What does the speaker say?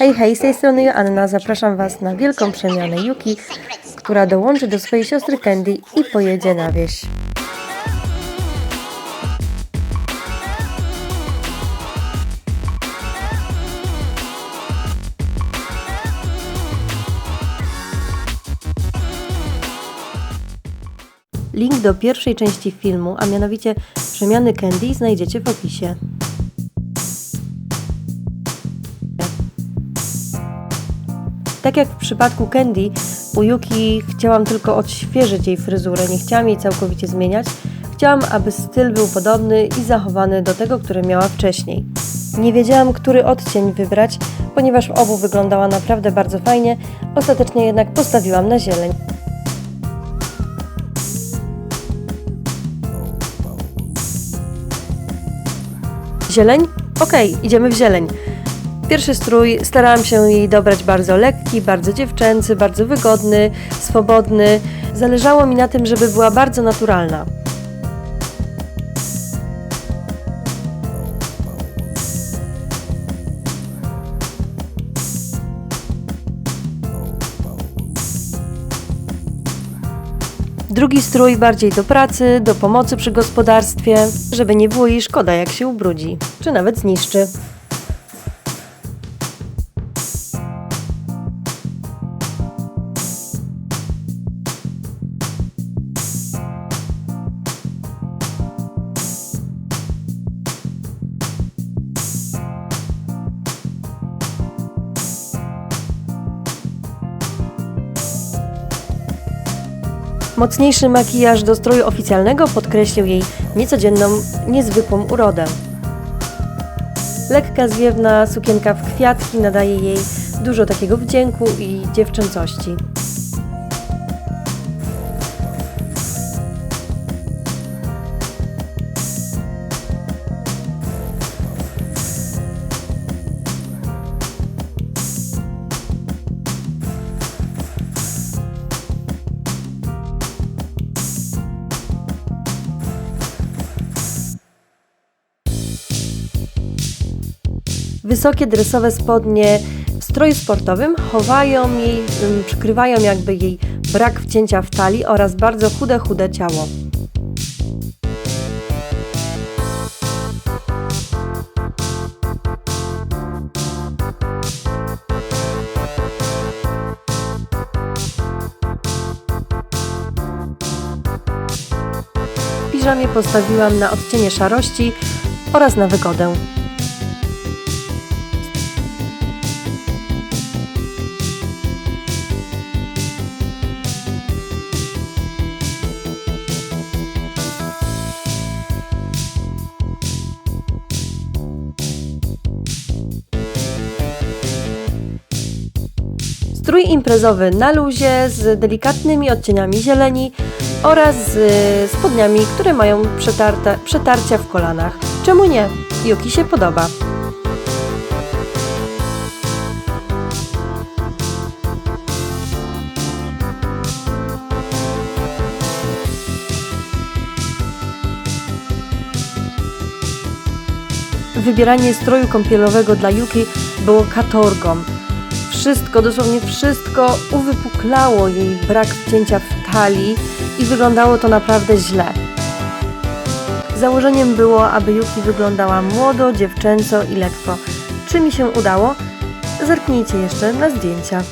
Hej, hej, z tej strony Joanna. Zapraszam Was na wielką przemianę Yuki, która dołączy do swojej siostry Candy i pojedzie na wieś. Link do pierwszej części filmu, a mianowicie przemiany Candy znajdziecie w opisie. Tak jak w przypadku Candy, u Yuki chciałam tylko odświeżyć jej fryzurę, nie chciałam jej całkowicie zmieniać. Chciałam, aby styl był podobny i zachowany do tego, który miała wcześniej. Nie wiedziałam, który odcień wybrać, ponieważ w obu wyglądała naprawdę bardzo fajnie, ostatecznie jednak postawiłam na zieleń. Zieleń? Okej, idziemy w zieleń. Pierwszy strój starałam się jej dobrać bardzo lekki, bardzo dziewczęcy, bardzo wygodny, swobodny. Zależało mi na tym, żeby była bardzo naturalna. Drugi strój bardziej do pracy, do pomocy przy gospodarstwie, żeby nie było jej szkoda, jak się ubrudzi, czy nawet zniszczy. Mocniejszy makijaż do stroju oficjalnego podkreślił jej niecodzienną, niezwykłą urodę. Lekka, zwiewna sukienka w kwiatki nadaje jej dużo takiego wdzięku i dziewczęcości. Wysokie dresowe spodnie w stroju sportowym chowają jej, ym, przykrywają jakby jej brak wcięcia w talii oraz bardzo chude, chude ciało. Piżamie postawiłam na odcienie szarości oraz na wygodę. Strój imprezowy na luzie z delikatnymi odcieniami zieleni oraz z spodniami, które mają przetarcia w kolanach. Czemu nie? Yuki się podoba. Wybieranie stroju kąpielowego dla Yuki było katorgą. Wszystko, dosłownie wszystko uwypuklało jej brak wcięcia w talii i wyglądało to naprawdę źle. Założeniem było, aby Yuki wyglądała młodo, dziewczęco i lekko. Czy mi się udało? Zerknijcie jeszcze na zdjęcia.